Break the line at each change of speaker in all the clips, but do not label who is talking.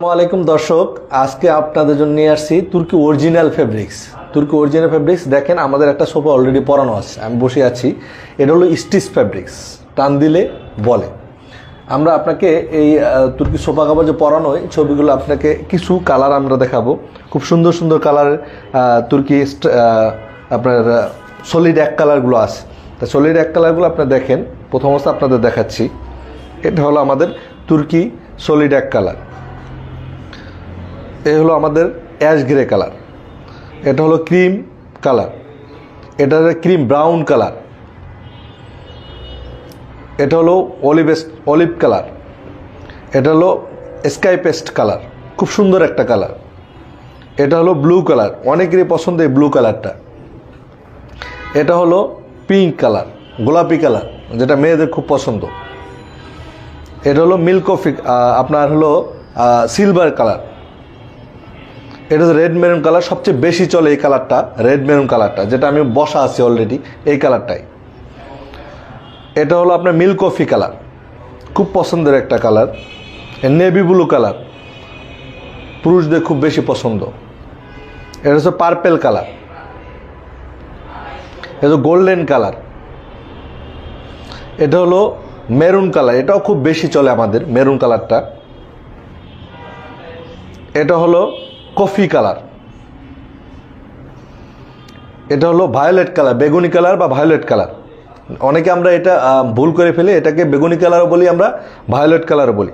আলাইকুম দর্শক, আজকে আপনাদের জন্য নিয়ে আসছি তুর্কি অরিজিনাল ফেব্রিক্স তুর্কি অরিজিনাল ফেব্রিক্স দেখেন আমাদের একটা সোফা অলরেডি পরানো আছে, আমি বসে আছি। এটা হলো স্টিচ ফেব্রিক্স টান দিলে বলে। আমরা আপনাকে এই তুর্কি সোফা কাপড় যে পরানো ছবিগুলো আপনাকে কিছু কালার আমরা দেখাবো। খুব সুন্দর সুন্দর কালারের তুর্কি আপনার সলিড এক কালারগুলো আছে। তা সলিড এক কালারগুলো আপনারা দেখেন, প্রথম অবস্থা আপনাদের দেখাচ্ছি। এটা হলো আমাদের তুর্কি সলিড এক কালার এ হলো আমাদের অ্যাশ গ্রে কালার এটা হলো ক্রিম কালার এটা হলো ক্রিম ব্রাউন কালার এটা হলো অলিভ অলিভ কালার এটা হলো স্কাই পেস্ট কালার খুব সুন্দর একটা কালার এটা হলো ব্লু কালার অনেকেরই পছন্দ এই ব্লু কালারটা এটা হলো পিঙ্ক কালার গোলাপি কালার যেটা মেয়েদের খুব পছন্দ। এটা হলো মিল্ক কফি আপনার হলো সিলভার কালার এটা হচ্ছে রেড মেরুন কালার সবচেয়ে বেশি চলে এই কালারটা রেড মেরুন কালারটা যেটা আমি বসা আছি অলরেডি এই কালারটাই এটা হলো আপনার মিল্ক কফি কালার খুব পছন্দের একটা কালার নেভি ব্লু কালার পুরুষদের খুব বেশি পছন্দ। এটা হচ্ছে পার্পেল কালার এটা গোল্ডেন কালার এটা হলো মেরুন কালার এটাও খুব বেশি চলে আমাদের মেরুন কালারটা এটা হলো কফি কালার। এটা হলো ভায়োলেট কালার, বেগুনি কালার বা ভায়োলেট কালার। অনেকে আমরা এটা ভুল করে ফেলে, এটাকে বেগুনি কালারও বলি, আমরা ভায়োলেট কালারও বলি।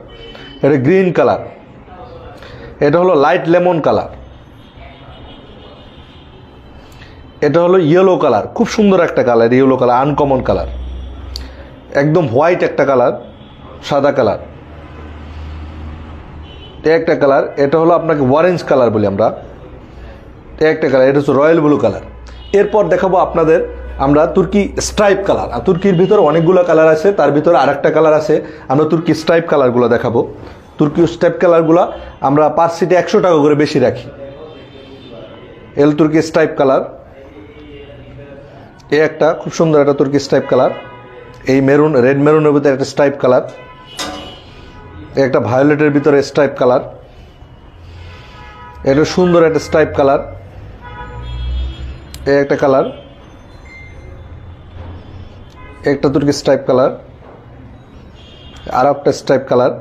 এটা গ্রিন কালার। এটা হলো লাইট লেমন কালার। এটা হলো ইয়েলো কালার। খুব সুন্দর একটা colour yellow colour uncommon colour. একদম হোয়াইট একটা কালার, সাদা কালার। একটা কালার, এটা হলো আপনাকে অরেঞ্জ কালার বলি আমরা। একটা কালার, এটা হচ্ছে রয়্যাল ব্লু কালার। এরপর দেখাবো আপনাদের আমরা তুর্কি স্ট্রাইপ কালার। আর তুর্কির ভিতরে অনেকগুলো কালার আছে, তার ভিতরে আরেকটা কালার আছে। আমরা তুর্কি স্ট্রাইপ কালারগুলো দেখাবো। তুর্কি স্ট্রাইপ কালারগুলো আমরা পার সিটে একশো টাকা করে বেশি রাখি। এল তুর্কি স্ট্রাইপ কালার। এ একটা খুব সুন্দর একটা তুর্কি স্ট্রাইপ কালার। এই মেরুন রেড মেরুনের ভিতরে একটা স্ট্রাইপ কালার। একটা ভায়োলেটের ভিতরে স্ট্রাইপ কালার এটা সুন্দর একটা স্ট্রাইপ কালার এই একটা কালার একটা তুর্কি স্ট্রাইপ কালার আর একটা স্ট্রাইপ কালার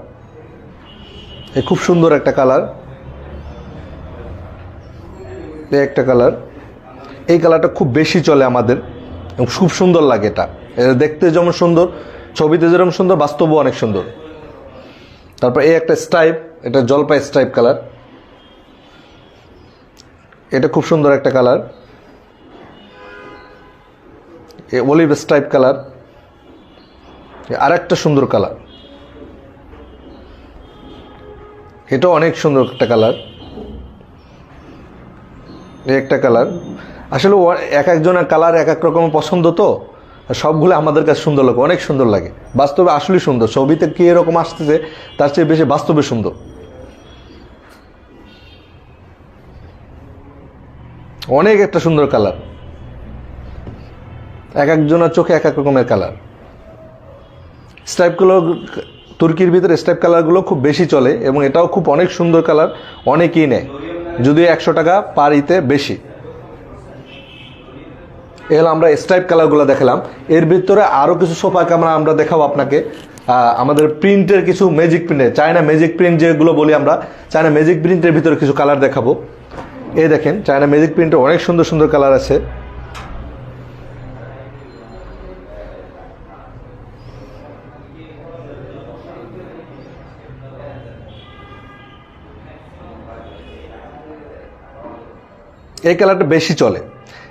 এ খুব সুন্দর একটা কালার এই একটা কালার এই কালারটা খুব বেশি চলে আমাদের খুব সুন্দর লাগে এটা। এটা দেখতে যেমন সুন্দর, ছবিতে যেরকম সুন্দর, বাস্তবও অনেক সুন্দর। তারপর এই একটা স্ট্রাইপ এটা জলপাই স্ট্রাইপ কালার এটা খুব সুন্দর একটা colour a olive stripe colour আর একটা সুন্দর কালার এটা অনেক সুন্দর একটা কালার এই একটা কালার আসলে এক একজনের কালার এক এক রকম পছন্দ তো। সবগুলো আমাদের কাছে সুন্দর লাগে, অনেক সুন্দর লাগে। বাস্তবে আসলে সুন্দর, ছবিতে কি এরকম আসতেছে, তার চেয়ে বেশি বাস্তবে সুন্দর। অনেক একটা সুন্দর কালার। এক একজনের চোখে এক এক রকমের কালার। স্ট্রাইপগুলো তুর্কির ভিতরে স্ট্রাইপ কালারগুলো খুব বেশি চলে এবং এটাও খুব অনেক সুন্দর কালার, অনেকেই নেয়। যদিও একশো টাকা পার ইতে বেশি। এ হলো আমরা স্ট্রাইপ কালারগুলো দেখালাম। এর ভিতরে আরও কিছু সোফা ক্যামেরা আমরা দেখাবো আপনাকে। আমাদের প্রিন্টের কিছু ম্যাজিক প্রিন্টের চায়না ম্যাজিক প্রিন্ট যেগুলো বলি আমরা চায়না ম্যাজিক প্রিন্টের ভিতরে কিছু কালার দেখাবো। এই দেখেন চায়না ম্যাজিক প্রিন্টের অনেক সুন্দর সুন্দর কালার আছে। এই কালারটা বেশি চলে।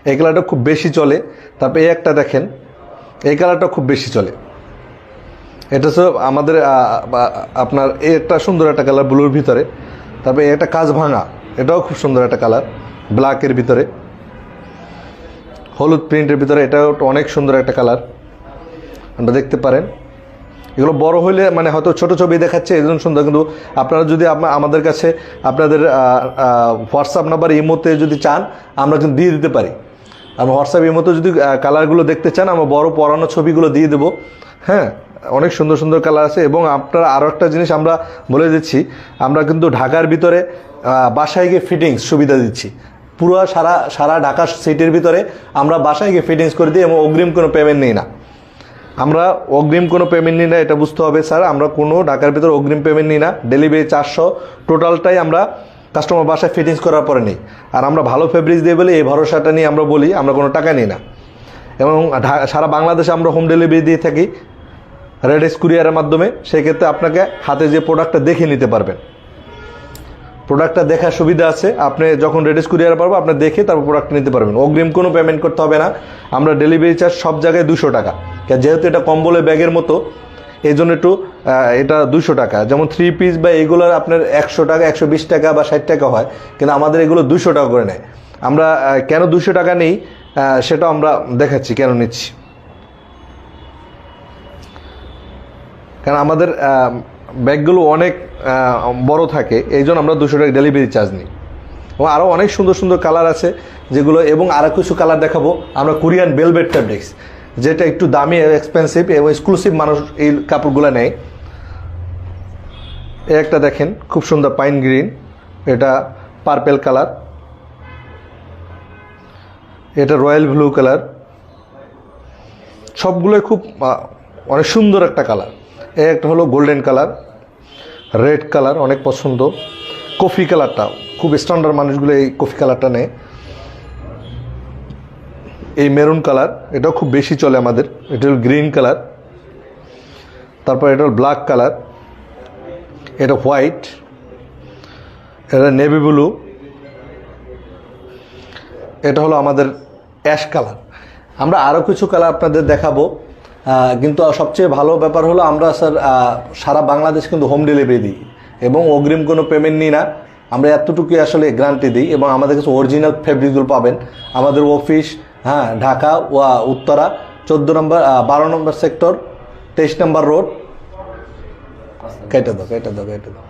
এই কালারটা খুব বেশি চলে। তারপর এই একটা দেখেন, এই কালারটা খুব বেশি চলে। এটা হচ্ছে আমাদের আপনার এই একটা সুন্দর একটা কালার ব্লুর ভিতরে। তারপরে একটা কাজ ভাঙা, এটাও খুব সুন্দর একটা কালার ব্ল্যাকের ভিতরে। হলুদ প্রিন্টের ভিতরে এটাও অনেক সুন্দর একটা কালার। আপনারা দেখতে পারেন। এগুলো বড় হলে মানে হয়তো ছোট ছবি দেখাচ্ছে এই জন্য সুন্দর। কিন্তু আপনারা যদি আমাদের কাছে আপনাদের হোয়াটসঅ্যাপ নাম্বার ইমোতে যদি চান, আমরা কিন্তু দিয়ে দিতে পারি। আমরা হোয়াটসঅ্যাপ ইমোতে যদি কালারগুলো দেখতে চান, আমরা বড় পড়ানো ছবিগুলো দিয়ে দেবো। হ্যাঁ অনেক সুন্দর সুন্দর কালার আছে এবং আপনার আরও একটা জিনিস আমরা বলে দিচ্ছি, আমরা কিন্তু ঢাকার ভিতরে বাসায় গিয়ে ফিটিংস সুবিধা দিচ্ছি। পুরো সারা সারা ঢাকা সিটির ভিতরে আমরা বাসায় গিয়ে ফিটিংস করে দিই এবং অগ্রিম কোনো পেমেন্ট নিই না। আমরা অগ্রিম কোনো পেমেন্ট নিই না, এটা বুঝতে হবে স্যার। আমরা কোনো ঢাকার ভিতরে অগ্রিম পেমেন্ট নিই না। ডেলিভারি চারশো। টোটালটাই আমরা কাস্টমার বাসায় ফিটিংস করার পরে নিই। আর আমরা ভালো ফেব্রিক্স দিয়ে বলি, এই ভরসাটা নিয়ে আমরা বলি, আমরা কোনো টাকা নিই না। এবং সারা বাংলাদেশে আমরা হোম ডেলিভারি দিয়ে থাকি। রেডেস কুরিয়ারের মাধ্যমে। সেক্ষেত্রে আপনাকে হাতে যে প্রোডাক্টটা দেখে নিতে পারবেন। প্রোডাক্টটা দেখার সুবিধা আছে। আপনি যখন রেডিস কুরিয়ার পারব, আপনি দেখে তারপর প্রোডাক্ট নিতে পারবেন। অগ্রিম কোনো পেমেন্ট করতে হবে না। আমরা ডেলিভারি চার্জ সব জায়গায় দুশো টাকা। যেহেতু এটা কম্বলের ব্যাগের মতো এই জন্য একটু এটা দুশো টাকা। যেমন থ্রি পিস বা এগুলোর আপনার একশো টাকা, একশো বিশ টাকা বা ষাট টাকা হয়, কিন্তু আমাদের এগুলো দুশো টাকা করে নেয়। আমরা কেন দুশো টাকা নেই? সেটা আমরা দেখাচ্ছি, কেন নিচ্ছি? কারণ আমাদের ব্যাগগুলো অনেক বড় থাকে, এই জন্য আমরা দুশো টাকা ডেলিভারি চার্জ নিই। এবং আরও অনেক সুন্দর সুন্দর কালার আছে যেগুলো, এবং আরও কিছু কালার দেখাবো, আমরা কোরিয়ান বেলভেট ফ্যাব্রিক্স যেটা একটু দামি এক্সপেন্সিভ এবং এক্সক্লুসিভ মানুষ এই কাপড়গুলো নেয়। এ একটা দেখেন, খুব সুন্দর পাইন গ্রিন এটা পার্পেল কালার এটা রয়্যাল ব্লু কালার সবগুলোই খুব অনেক সুন্দর একটা কালার একটা হলো গোল্ডেন কালার, রেড কালার, অনেক পছন্দ। কফি কালারটা, খুব স্ট্যান্ডার্ড মানুষগুলো এই কফি কালারটা নেয়। এই মেরুন কালার, এটাও খুব বেশি চলে আমাদের। এটা হল গ্রিন কালার, তারপর এটা হল ব্ল্যাক কালার, এটা হোয়াইট, এটা নেভি ব্লু, এটা হলো আমাদের অ্যাশ কালার। আমরা আরও কিছু কালার আপনাদের দেখাবো। কিন্তু সবচেয়ে ভালো ব্যাপার হলো আমরা, স্যার সারা বাংলাদেশ কিন্তু হোম ডেলিভারি দিই এবং অগ্রিম কোনো পেমেন্ট নিই না। আমরা এতটুকুই আসলে গ্যারান্টি দিই এবং আমাদের কাছে অরিজিনাল ফেব্রিকগুলো পাবেন। আমাদের অফিস হ্যাঁ ঢাকা ওয়া উত্তরা, চোদ্দ নম্বর বারো নম্বর সেক্টর তেইশ নম্বর রোড কেটে দাও কেটে দাও কেটে দাও।